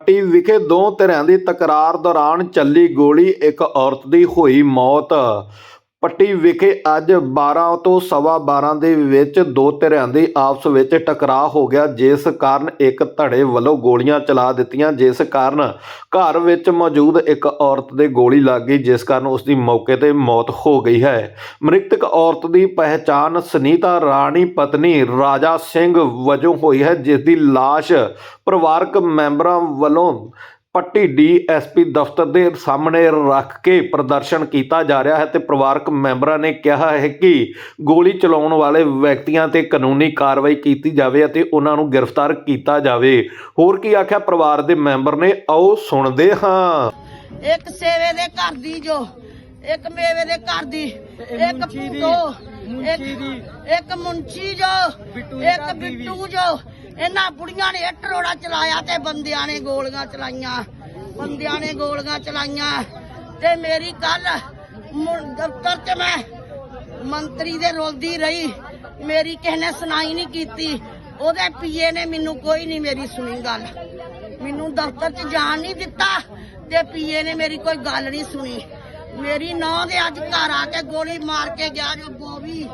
ਪੱਟੀ ਵਿਖੇ ਦੋ ਧਿਰਾਂ ਦੀ ਤਕਰਾਰ ਦੌਰਾਨ ਚੱਲੀ ਗੋਲੀ ਇੱਕ ਔਰਤ ਦੀ ਹੋਈ ਮੌਤ। ਪੱਟੀ ਵਿਖੇ ਅੱਜ 12 ਤੋਂ ਸਵਾ 12 ਦੇ ਵਿੱਚ ਦੋ ਧਿਰਾਂ ਦੀ ਆਪਸ ਵਿੱਚ ਟਕਰਾਅ ਹੋ ਗਿਆ, ਜਿਸ ਕਾਰਨ ਇੱਕ ਧੜੇ ਵੱਲੋਂ ਗੋਲੀਆਂ ਚਲਾ ਦਿੱਤੀਆਂ। ਜਿਸ ਕਾਰਨ ਘਰ ਵਿੱਚ ਮੌਜੂਦ ਇੱਕ ਔਰਤ ਦੇ ਗੋਲੀ ਲੱਗ ਗਈ, ਜਿਸ ਕਾਰਨ ਉਸ ਦੀ ਮੌਕੇ ਤੇ ਮੌਤ ਹੋ ਗਈ ਹੈ। ਮ੍ਰਿਤਕ ਔਰਤ ਦੀ ਪਹਿਚਾਣ ਸੁਨੀਤਾ ਰਾਣੀ ਪਤਨੀ ਰਾਜਾ ਸਿੰਘ ਵਜੋਂ ਹੋਈ ਹੈ, ਜਿਸ ਦੀ ਲਾਸ਼ ਪਰਿਵਾਰਕ ਮੈਂਬਰਾਂ ਵੱਲੋਂ ਪੱਟੀ ਡੀਐਸਪੀ ਦਫ਼ਤਰ ਦੇ ਸਾਹਮਣੇ ਰੱਖ ਕੇ ਪ੍ਰਦਰਸ਼ਨ ਕੀਤਾ ਜਾ ਰਿਹਾ ਹੈ ਤੇ ਪਰਿਵਾਰਕ ਮੈਂਬਰਾਂ ਨੇ ਕਿਹਾ ਹੈ ਕਿ ਗੋਲੀ ਚਲਾਉਣ ਵਾਲੇ ਵਿਅਕਤੀਆਂ ਤੇ ਕਾਨੂੰਨੀ ਕਾਰਵਾਈ ਕੀਤੀ ਜਾਵੇ ਅਤੇ ਉਹਨਾਂ ਨੂੰ ਗ੍ਰਿਫਤਾਰ ਕੀਤਾ ਜਾਵੇ। ਹੋਰ ਕੀ ਆਖਿਆ? ਪਰਿਵਾਰ ਦੇ ਮੈਂਬਰ ਨੇ, ਆਓ ਸੁਣਦੇ ਹਾਂ। ਇੱਕ ਸੇਵੇ ਦੇ ਘਰ ਦੀ ਜੋ ਇੱਕ ਮੇਵੇ ਦੇ ਘਰ ਦੀ ਇੱਕ ਪੂਤੋ ਇੱਕ ਇੱਕ ਮੁੰਚੀ ਜੋ ਇੱਕ ਬਿੱਟੂ ਜੋ। ਇਹਨਾਂ ਬੁੜੀਆਂ ਨੇ ਇੱਟ ਰੋੜਾ ਚਲਾਇਆ ਤੇ ਬੰਦਿਆਂ ਨੇ ਗੋਲੀਆਂ ਚਲਾਈਆਂ। ਬੰਦਿਆਂ ਨੇ ਗੋਲੀਆਂ ਚਲਾਈਆਂ। ਤੇ ਮੇਰੀ ਕੱਲ ਦਫ਼ਤਰ 'ਚ ਮੈਂ ਮੰਤਰੀ ਦੇ ਰੋਲਦੀ ਰਹੀ। ਮੇਰੀ ਕਿਸੇ ਨੇ ਸੁਣਾਈ ਨਹੀਂ ਕੀਤੀ। ਉਹਦੇ ਪੀਏ ਨੇ ਮੈਨੂੰ ਕੋਈ ਨਹੀਂ ਮੇਰੀ ਸੁਣੀ ਗੱਲ। ਮੈਨੂੰ ਦਫ਼ਤਰ 'ਚ ਜਾਣ ਨਹੀਂ ਦਿੱਤਾ ਤੇ ਪੀਏ ਨੇ ਮੇਰੀ ਕੋਈ ਗੱਲ ਨਹੀਂ ਸੁਣੀ। ਮੇਰੀ ਨੌਂ ਦੇ ਅੱਜ ਘਰ ਆ ਕੇ ਗੋਲੀ ਮਾਰ ਕੇ ਗਿਆ ਜੋ ਬੋਵੀ